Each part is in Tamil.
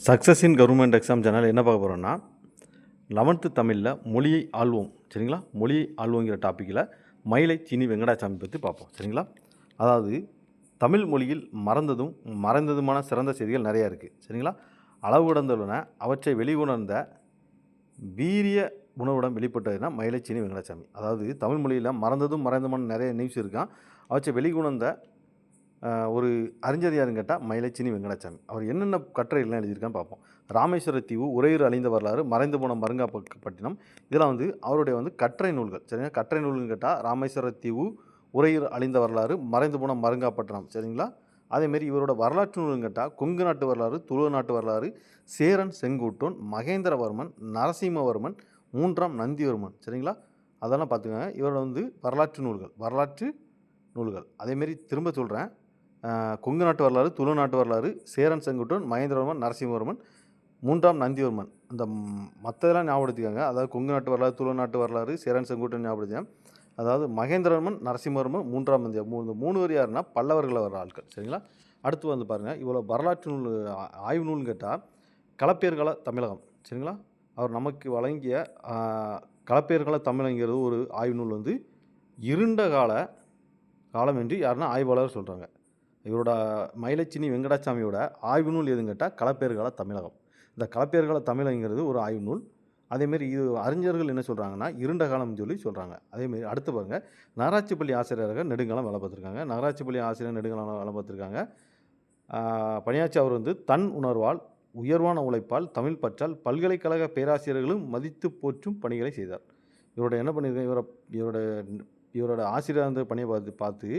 Success in government exam channel என்ன பார்க்க போகிறோன்னா லெவன்த்து தமிழில் மொழியை ஆள்வோம். சரிங்களா? மொழியை ஆள்வோங்கிற டாப்பிக்கில் மயிலை சீனி வெங்கடாசாமி பற்றி பார்ப்போம். சரிங்களா? அதாவது தமிழ் மொழியில் மறந்ததும் மறைந்ததுமான சிறந்த செய்திகள் நிறையா இருக்குது சரிங்களா? அளவு கடந்துள்ளன அவற்றை வெளியுணர்ந்த வீரிய உணவுடன் வெளிப்பட்டதுன்னா மயிலைச்சீனி வெங்கடாசாமி அதாவது தமிழ் மொழியில் மறந்ததும் மறைந்தமான நிறைய நியூஸ் இருக்கான் அவற்றை வெளியுணர்ந்த ஒரு அறிஞர் யாருன்னு கேட்டால் மயிலச்சினி வெங்கடாச்சாமி அவர் என்னென்ன கட்டுரைகள்லாம் எழுதியிருக்கான்னு பார்ப்போம். ராமேஸ்வர தீவு உரையூர் அழிந்த வரலாறு மறைந்து போன மருங்காப்பட்டினம் இதெல்லாம் வந்து அவருடைய வந்து கட்டுரை நூல்கள். சரிங்களா? கட்டுரை நூல்னு கேட்டால் ராமேஸ்வர தீவு உரையூர் அழிந்த வரலாறு மறைந்து போன மருங்காப்பட்டினம் சரிங்களா? அதேமாரி இவரோட வரலாற்று நூல்னு கேட்டால் கொங்கு நாட்டு வரலாறு துளுவ நாட்டு வரலாறு சேரன் செங்குட்டோன் மகேந்திரவர்மன் நரசிம்மவர்மன் மூன்றாம் நந்திவர்மன். சரிங்களா? அதெல்லாம் பார்த்துக்கோங்க. இவரோட வந்து வரலாற்று நூல்கள் வரலாற்று நூல்கள். அதேமாரி திரும்ப சொல்கிறேன் கொங்கு நாட்டு வரலாறு துளு நாட்டு வரலாறு சேரன் செங்குட்டன் மகேந்திரவர்மன் நரசிம்மவர்மன் மூன்றாம் நந்திவர்மன். அந்த மற்றதெல்லாம் ஞாபகப்படுத்திக்காங்க. அதாவது கொங்கு நாட்டு வரலாறு துளு நாட்டு வரலாறு சேரன் செங்குட்டன் ஞாபகப்படுத்திக்கேன் அதாவது மகேந்திரவர்மன் நரசிம்மவர்மன் மூன்றாம் நந்தியா மூணு மூணு பேர் யாருன்னா பல்லவர்களில் வர ஆட்கள் சரிங்களா? அடுத்து வந்து பாருங்கள் இவ்வளோ வரலாற்று நூல் ஆய்வு நூல்னு கேட்டால் களப்பேர்கள தமிழகம். சரிங்களா? அவர் நமக்கு வழங்கிய கலப்பேர்கள களப்பேர்கள தமிழங்கிறது ஒரு ஆய்வு நூல் வந்து இருண்ட கால காலம் என்று யாருன்னா ஆய்வாளர் சொல்கிறாங்க இவரோட மயிலச்சினி வெங்கடாசாமியோட ஆய்வு நூல் எதுன்னு கேட்டால் கலப்பேர்கால தமிழகம். இந்த களப்பேர்கள தமிழங்கிறது ஒரு ஆய்வு நூல் அதேமாரி இது அறிஞர்கள் என்ன சொல்கிறாங்கன்னா இருண்ட காலம்னு சொல்லி சொல்கிறாங்க அதேமாரி அடுத்து பாருங்கள் நகராட்சிப்பள்ளி ஆசிரியராக நெடுங்காலம் வேலை பார்த்துருக்காங்க. நகராட்சிப்பள்ளி ஆசிரியர் நெடுங்காலம் வேலை பார்த்துருக்காங்க. ஆஹ் அவர் வந்து தன் உணர்வால் உயர்வான உழைப்பால் தமிழ் பற்றால் பல்கலைக்கழக பேராசிரியர்களும் மதித்து போற்றும் பணிகளை செய்தார். இவரோட என்ன பண்ணியிருக்காங்க இவரோட இவரோட இவரோட ஆசிரியர் வந்து பணியை பார்த்து பார்த்து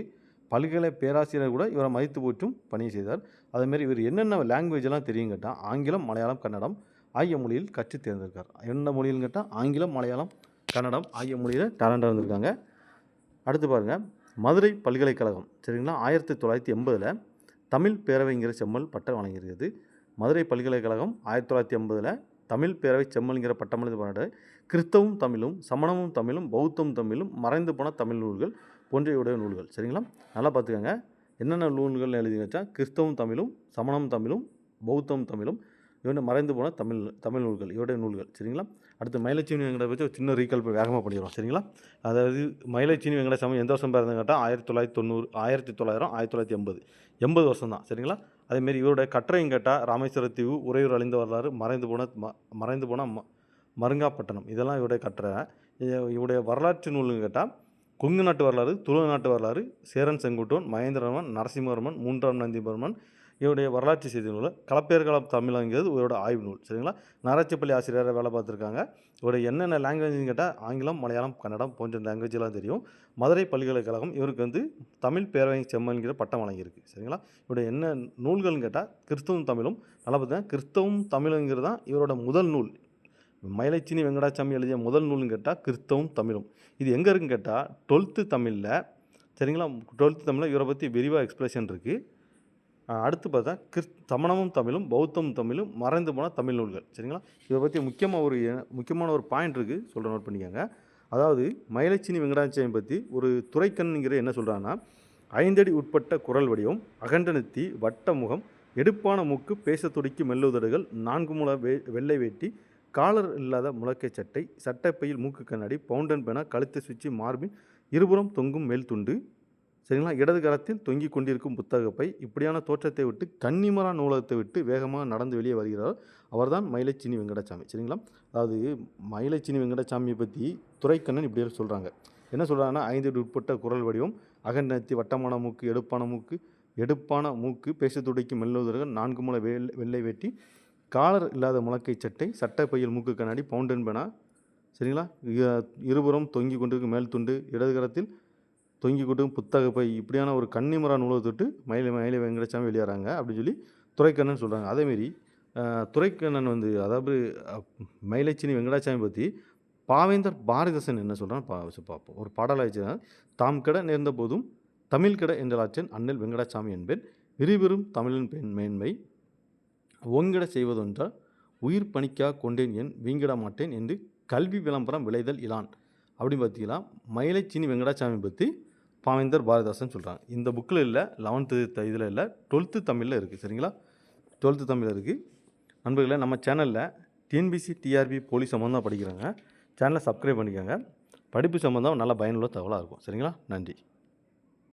பல்கலை பேராசிரியர் கூட இவரை மதித்து போற்றும் பணியை செய்தார். அதேமாரி இவர் என்னென்ன லாங்குவேஜ் எல்லாம் தெரியும் கேட்டால் ஆங்கிலம் மலையாளம் கன்னடம் ஆகிய மொழியில் கற்று தேர்ந்திருக்கார் என்ன மொழியில் கேட்டால் ஆங்கிலம் மலையாளம் கன்னடம் ஆகிய மொழியில் டேலண்டாக இருந்திருக்காங்க. அடுத்து பாருங்கள் மதுரை பல்கலைக்கழகம் சரிங்களா? ஆயிரத்தி தொள்ளாயிரத்தி எண்பதில் தமிழ் பேரவைங்கிற செம்மல் பட்டம் வழங்கியிருக்கிறது. மதுரை பல்கலைக்கழகம் ஆயிரத்தி தொள்ளாயிரத்தி எண்பதில் தமிழ் பேரவை செம்மல்ங்கிற பட்டம் பாராட்டு கிறிஸ்தவம் தமிழும் சமணமும் தமிழும் பௌத்தம் தமிழும் மறைந்து போன தமிழ் நூல்கள் போன்றையுடைய நூல்கள். சரிங்களா? நல்லா பார்த்துக்கோங்க. என்னென்ன நூல்கள் எழுதி வச்சா? கிறிஸ்தவம் தமிழும் சமணம் தமிழும் பௌத்தம் தமிழும் இவனை மறைந்து போன தமிழ் தமிழ் நூல்கள் இவருடைய நூல்கள். சரிங்களா? அடுத்து மயிலச்சீனி வெங்கட பற்றி ஒரு சின்ன ரீகால் வேகமாக பண்ணிடுவோம் சரிங்களா? அதாவது மயிலச்சீனி வெங்கடசாமி எந்த வருஷம் பிறந்தது கேட்டால் ஆயிரத்தி தொள்ளாயிரத்தி தொண்ணூறு ஆயிரத்தி தொள்ளாயிரம் ஆயிரத்தி தொள்ளாயிரத்தி எண்பது. எண்பது வருஷம் தான். சரிங்களா? அதேமாரி இவருடைய கட்டுரையும் கேட்டால் ராமேஸ்வர தீவு உறையூர் அழிந்த வரலாறு மறைந்து போன ம மறைந்து போன ம மருங்காப்பட்டினம். இதெல்லாம் இவருடைய கட்டுரை. இவருடைய வரலாற்று நூல்னு கேட்டால் கொங்கு நாட்டு வரலாறு துளு நாட்டு வரலாறு சேரன் செங்குட்டோன் மகேந்திரவர்மன் நரசிம்மவர்மன் மூன்றாம் நந்திவர்மன் இவருடைய வரலாற்று செய்தி நூல் கலப்பேர்களம் தமிழங்கிறது இவரோட ஆய்வு நூல் சரிங்களா? நராட்சிப்பள்ளி ஆசிரியராக வேலை பார்த்துருக்காங்க. இவருடைய என்னென்ன லாங்குவேஜ்னு கேட்டால் ஆங்கிலம் மலையாளம் கன்னடம் போன்ற லாங்குவேஜ்லாம் தெரியும். மதுரை பல்கலைக்கழகம் இவருக்கு வந்து தமிழ் பேரவை செம்மன்கிற பட்டம் வழங்கியிருக்கு சரிங்களா? இவருடைய என்ன நூல்கள்னு கேட்டால் கிறிஸ்தவம் தமிழும் நல்லா பார்த்தீங்கன்னா கிறிஸ்தவம் தமிழுங்கிறது தான் இவரோட முதல் நூல். மயிலைச்சினி வெங்கடாச்சாமி எழுதிய முதல் நூல்னு கேட்டால் கிறிஸ்தவம் தமிழும். இது எங்கே இருக்குன்னு கேட்டால் டுவெல்த்து தமிழில் சரிங்களா? டுவெல்த்து தமிழில் இவரை பற்றி விரிவாக எக்ஸ்பிரஷன் இருக்குது அடுத்து பார்த்தா கிறிஸ் சமணமும் தமிழும் பௌத்தமும் தமிழும் மறைந்து போன தமிழ் நூல்கள் சரிங்களா? இதை பற்றி முக்கியமாக ஒரு முக்கியமான ஒரு பாயிண்ட் இருக்குது சொல்கிற நோட் பண்ணிக்கோங்க. அதாவது மயிலச்சினி வெங்கடாச்சாமி பற்றி ஒரு துறைக்கண்ணுங்கிற என்ன சொல்கிறான்னா ஐந்தடி உட்பட்ட குரல் வடிவம் அகண்டனத்தி வட்ட முகம் எடுப்பான மூக்கு பேச துடிக்கும் மெல்லுதடுகள் நான்கு மூல வெ வெள்ளை வேட்டி காலர் இல்லாத முழக்கை சட்டை சட்டைப்பையில் மூக்கு கண்ணாடி பவுண்டன் பெனா கழுத்து சுவிட்சி மார்பின் இருபுறம் தொங்கும் மேல் துண்டு. சரிங்களா? இடது கரத்தில் தொங்கிக் கொண்டிருக்கும் புத்தகப்பை இப்படியான தோற்றத்தை விட்டு கன்னிமரா நூலகத்தை விட்டு வேகமாக நடந்து வெளியே வருகிறார் அவர்தான் மயிலச்சினி வெங்கடசாமி. சரிங்களா? அதாவது மயிலச்சினி வெங்கடசாமியை பற்றி துரைக்கண்ணன் இப்படி சொல்கிறாங்க என்ன சொல்கிறாங்கன்னா ஐந்து உட்பட்ட குரல் வடிவம் அகண்டத்தி வட்டமான மூக்கு எடுப்பான மூக்கு எடுப்பான மூக்கு பேச துடைக்கும் நான்கு முளை வெள்ளை வெள்ளை காலர் இல்லாத முழக்கை சட்டை சட்டைப்பையில் மூக்கு கண்ணாடி பவுண்டன் பெனா சரிங்களா? இருபுறம் தொங்கி கொண்டிருக்கும் மேல் துண்டு இடதுகரத்தில் தொங்கி கொண்டு புத்தக பை இப்படியான ஒரு கன்னிமரா நூலை தொட்டு மயில மயிலை வெங்கடசாமி வெளியேறாங்க அப்படின்னு சொல்லி துரைக்கண்ணன் சொல்கிறாங்க அதேமாரி துரைக்கண்ணன் வந்து அதாவது அஹ், மயிலச்சினி வெங்கடாசாமி பற்றி பாவேந்தர் பாரதிதாசன் என்ன சொல்கிறான்னு பா வச்சு பார்ப்போம். ஒரு பாடலாச்சு தாம் கட நேர்ந்த போதும் தமிழ் கெட என்றலாச்சன் அண்ணல் வெங்கடாசாமி என்பேன் விரிவிரும் தமிழின் பெண் மேன்மை ஒங்கிட செய்வதென்றால் உயிர் பணிக்கா கொண்டேன் என் வீங்கிட மாட்டேன் என்று கல்வி விளம்பரம் விளைதல் இலான். அப்படின்னு பார்த்தீங்கன்னா மயிலைச்சினி வெங்கடாசாமி பற்றி பாவேந்தர் பாரதிதாசன் சொல்கிறாங்க இந்த புக்கில் இல்லை லெவன்த்து இதில் இல்லை டுவெல்த்து தமிழில் இருக்குது சரிங்களா? டுவெல்த்து தமிழில் இருக்குது நண்பர்களே நம்ம சேனலில் டிஎன்பிசி டிஆர்பி போலீஸ் சம்மந்தம் படிக்கிறாங்க. சேனலை சப்ஸ்கிரைப் பண்ணிக்கோங்க. படிப்பு சம்மந்தம் நல்ல பயனுள்ள தகவலாக இருக்கும். சரிங்களா? நன்றி.